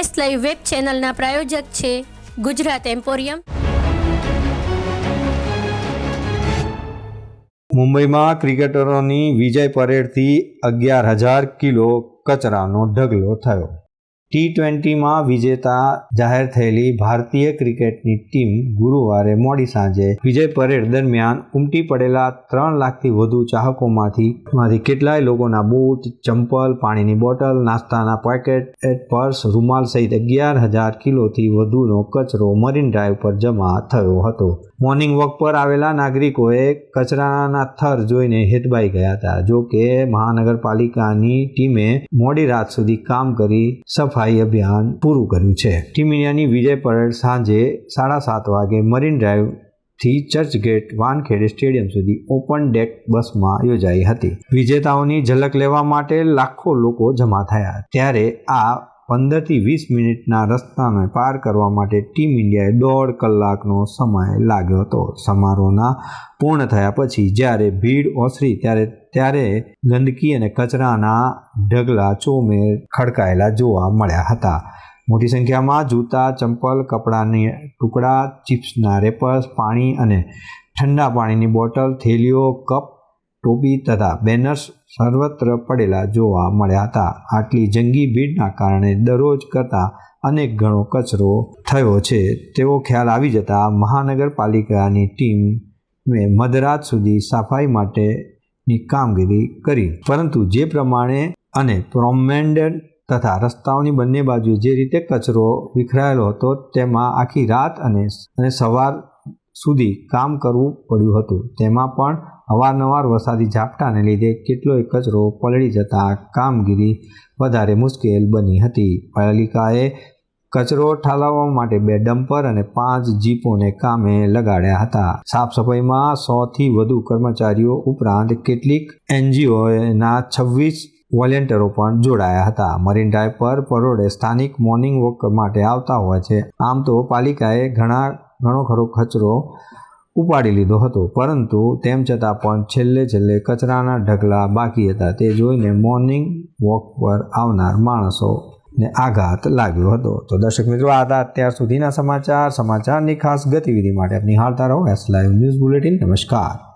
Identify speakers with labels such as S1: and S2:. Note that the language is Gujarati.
S1: એસ લાઈવ વેબ ચેનલના પ્રાયોજક છે ગુજરાત એમ્પોરિયમ.
S2: મુંબઈમાં ક્રિકેટરોની વિજય પરેડથી અગિયાર હજાર કિલો કચરાનો ઢગલો થયો. ટી ટ્વેન્ટીમાં વિજેતા જાહેર થયેલી ભારતીય ક્રિકેટની ટીમ ગુરુવારે મોડી સાંજે વિજય પરેડ દરમિયાન ઉમટી પડેલા ત્રણ લાખથી વધુ ચાહકોમાંથી માંથી કેટલાય લોકોના બૂટ, ચંપલ, પાણીની બોટલ, નાસ્તાના પેકેટ પર્સ, રૂમાલ સહિત અગિયાર હજાર કિલોથી વધુનો કચરો મરીન ડ્રાઈવ પર જમા થયો હતો. મોર્નિંગ વોક પર આવેલા નાગરિકોએ કચરાના થર જોઈને હેતબાઈ ગયા હતા. જો કે મહાનગરપાલિકાની ટીમે મોડી રાત સુધી કામ કરી સફાઈ અભિયાન પૂરું કર્યું છે. ટીમ ઇન્ડિયાની વિજય પરેડ સાંજે સાડા સાત વાગે મરીન ડ્રાઈવથી ચર્ચગેટ વાનખેડે સ્ટેડિયમ સુધી ઓપન ડેક બસમાં યોજાઈ હતી. વિજેતાઓની ઝલક લેવા માટે લાખો લોકો જમા થયા. ત્યારે આ પંદરથી વીસ મિનિટના રસ્તાને પાર કરવા માટે ટીમ ઇન્ડિયાએ દોઢ કલાકનો સમય લાગ્યો હતો. સમારોહના પૂર્ણ થયા પછી જ્યારે ભીડ ઓસરી ત્યારે ત્યારે ગંદકી અને કચરાના ઢગલા ચોમેર ખડકાયેલા જોવા મળ્યા હતા. મોટી સંખ્યામાં જૂતા, ચંપલ, કપડાની ટુકડા, ચિપ્સના રેપર્સ, પાણી અને ઠંડા પાણીની બોટલ, થેલીઓ, કપ, ટોપી તથા બેનર્સ સર્વત્ર પડેલા જોવા મળ્યા હતા. આટલી જંગી ભીડના કારણે દરરોજ કરતાં અનેક ગણો કચરો થયો છે. તેવો ખ્યાલ આવી જતા મહાનગરપાલિકાની ટીમે મધરાત સુધી સફાઈ માટેની કામગીરી કરી. પરંતુ જે પ્રમાણે અને પ્રોમેન્ડેડ તથા રસ્તાઓની બંને બાજુએ જે રીતે કચરો વિખરાયેલો હતો, તેમાં આખી રાત અને અને સવાર સુધી કામ કરવું પડ્યું હતું. તેમાં પણ અવારનવાર વરસાદી ઝાપટાને લીધે કેટલોય કચરો પલળી જતા કામગીરી વધારે મુશ્કેલ બની હતી. પાલિકાએ કચરો ઠાલવવા માટે બે ડમ્પર અને પાંચ જીપોને કામે લગાડ્યા હતા. સાફ સફાઈમાં સોથી વધુ કર્મચારીઓ ઉપરાંત કેટલીક એનજીઓના છવ્વીસ વોલેન્ટરો પણ જોડાયા હતા. મરીન ડ્રાઈવ પર પરોડે સ્થાનિક મોર્નિંગ વોક માટે આવતા હોય છે. આમ તો પાલિકાએ ઘણા, ઘણો ખરો કચરો ઉપાડી લીધો હતો. પરંતુ તેમ છતાં પણ છેલ્લે છેલ્લે કચરાના ઢગલા બાકી હતા. તે જોઈને મોર્નિંગ વોક પર આવનાર માણસોને આઘાત લાગ્યો હતો. તો દર્શક મિત્રો, આ હતા અત્યાર સુધીના સમાચાર. સમાચારની ખાસ ગતિવિધિ માટે નિહાળતા રહો. એસ લાઈવ ન્યૂઝ બુલેટિન નમસ્કાર.